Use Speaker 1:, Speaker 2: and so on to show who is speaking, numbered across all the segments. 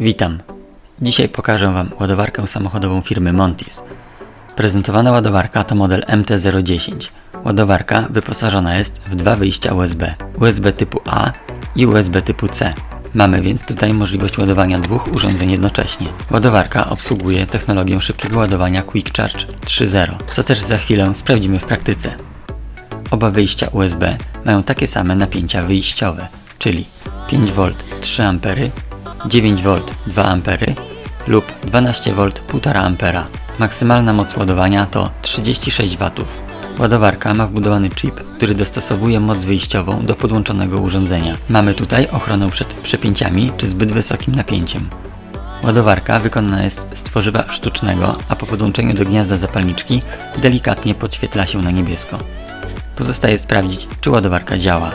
Speaker 1: Witam. Dzisiaj pokażę Wam ładowarkę samochodową firmy Montis. Prezentowana ładowarka to model MT-010. Ładowarka wyposażona jest w dwa wyjścia USB. USB typu A i USB typu C. Mamy więc tutaj możliwość ładowania dwóch urządzeń jednocześnie. Ładowarka obsługuje technologię szybkiego ładowania Quick Charge 3.0, co też za chwilę sprawdzimy w praktyce. Oba wyjścia USB mają takie same napięcia wyjściowe, czyli 5V 3 A, 9V 2 A lub 12V 1,5 A. Maksymalna moc ładowania to 36 W. Ładowarka ma wbudowany chip, który dostosowuje moc wyjściową do podłączonego urządzenia. Mamy tutaj ochronę przed przepięciami czy zbyt wysokim napięciem. Ładowarka wykonana jest z tworzywa sztucznego, a po podłączeniu do gniazda zapalniczki delikatnie podświetla się na niebiesko. Pozostaje sprawdzić, czy ładowarka działa.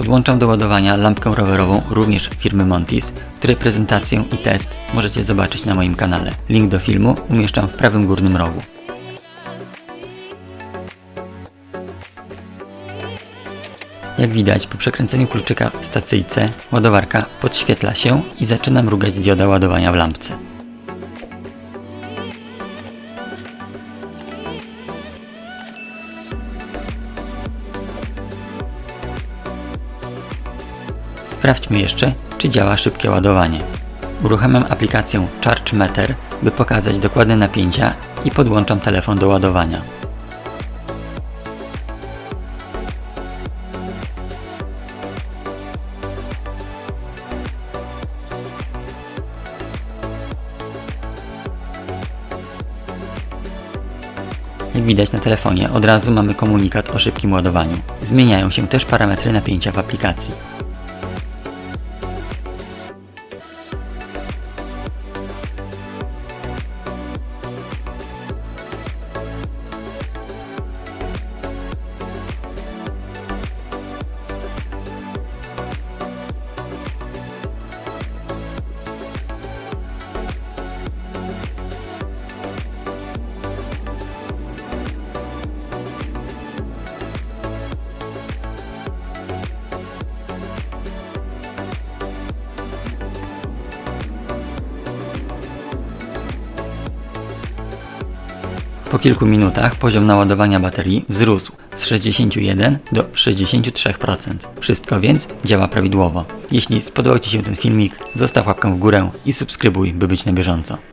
Speaker 1: Podłączam do ładowania lampkę rowerową również firmy Montis, której prezentację i test możecie zobaczyć na moim kanale. Link do filmu umieszczam w prawym górnym rogu. Jak widać, po przekręceniu kluczyka w stacyjce, ładowarka podświetla się i zaczyna mrugać dioda ładowania w lampce. Sprawdźmy jeszcze, czy działa szybkie ładowanie. Uruchamiam aplikację Charge Meter, by pokazać dokładne napięcia i podłączam telefon do ładowania. Jak widać na telefonie, od razu mamy komunikat o szybkim ładowaniu. Zmieniają się też parametry napięcia w aplikacji. Po kilku minutach poziom naładowania baterii wzrósł z 61 do 63%. Wszystko więc działa prawidłowo. Jeśli spodobał Ci się ten filmik, zostaw łapkę w górę i subskrybuj, by być na bieżąco.